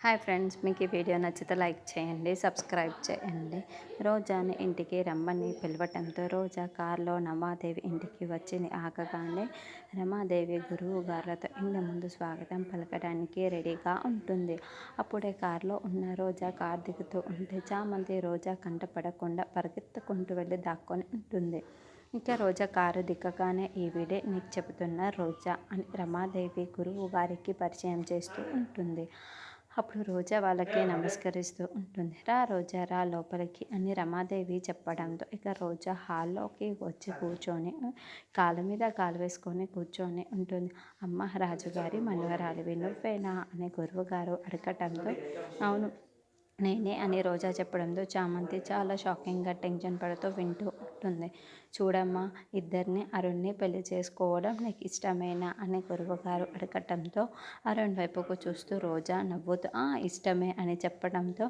Hi friends మీకు ఈ video నచ్చితే లైక్ చేయండి సబ్స్క్రైబ్ చేయండి. రోజాని ఇంటికి రమ్మని పిలవటంతో రోజా కారులో రమాదేవి ఇంటికి వచ్చింది ఆగగానే రమాదేవి గురువు గారులతో ఇంటి ముందు స్వాగతం పలకడానికి రెడీగా ఉంటుంది. అప్పుడే కారులో ఉన్న రోజా కారు దిగుతూ ఉంటే చామంతి రోజా కంటపడకుండా పరిగెత్తుకుంటూ వెళ్ళి దాక్కొని ఉంటుంది. ఇంకా రోజా కారు దిక్కగానే ఈవిడే నీకు చెబుతున్న రోజా అని రమాదేవి గురువు గారికి పరిచయం చేస్తూ ఉంటుంది. అప్పుడు రోజా వాళ్ళకి నమస్కరిస్తూ ఉంటుంది. రా రోజా రా లోపలికి అని రమాదేవి చెప్పడంతో ఇక రోజా హాల్లోకి వచ్చి కూర్చొని కాలు మీద కాలు వేసుకొని కూర్చొని ఉంటుంది. అమ్మ రాజుగారి మనవరాలివి నువ్వేనా అని గురువుగారు అడగటంతో అవును నేనే అని రోజా చెప్పడంతో చామంతి చాలా షాకింగ్గా టెన్షన్ పడుతూ వింటూ ఉంటుంది చూడమ్మా ఇద్దరిని అరుణ్ని పెళ్ళి చేసుకోవడం నీకు ఇష్టమేనా అని గురువుగారు అడగటంతో అరుణ్ వైపుకు చూస్తూ రోజా నవ్వుతూ ఇష్టమే అని చెప్పడంతో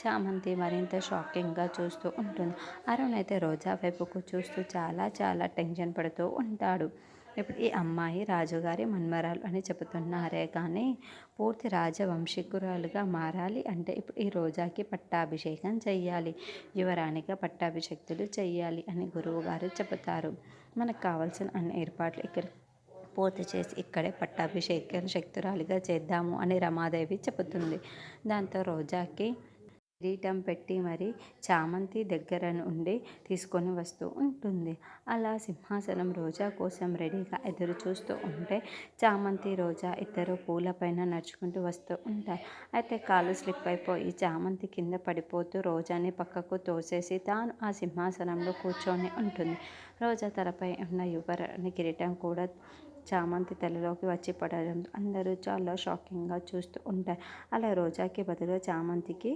చామంతి మరింత షాకింగ్గా చూస్తూ ఉంటుంది. అరుణ్ అయితే రోజా వైపుకు చూస్తూ చాలా చాలా టెన్షన్ పడుతూ ఉంటాడు. ఇప్పుడు ఈ అమ్మాయి రాజుగారి మన్మరాలు అని చెబుతున్నారే కానీ పూర్తి రాజవంశీకురాలుగా మారాలి అంటే ఇప్పుడు ఈ రోజాకి పట్టాభిషేకం చెయ్యాలి యువరాణిగా పట్టాభిషక్తులు చెయ్యాలి అని గురువుగారు చెబుతారు. మనకు కావాల్సిన అన్ని ఏర్పాట్లు ఇక్కడ పూర్తి చేసి ఇక్కడే పట్టాభిషేకం శక్తురాలిగా చేద్దాము అని రమాదేవి చెబుతుంది. దాంతో రోజాకి కిరీటం పెట్టి మరి చామంతి దగ్గర నుండి తీసుకొని వస్తూ ఉంటుంది. అలా సింహాసనం రోజా కోసం రెడీగా ఎదురు చూస్తూ ఉంటే చామంతి రోజా ఇద్దరు పూలపైన నడుచుకుంటూ వస్తూ ఉంటారు అయితే కాలు స్లిప్ అయిపోయి చామంతి కింద పడిపోతూ రోజాని పక్కకు తోసేసి తాను ఆ సింహాసనంలో కూర్చొని ఉంటుంది. రోజా తలపై ఉన్న యువరాణి కిరీటం కూడా చామంతి తలలోకి వచ్చి పడడం అందరూ చాలా షాకింగ్గా చూస్తూ ఉంటారు. అలా రోజాకి బదులు చామంతికి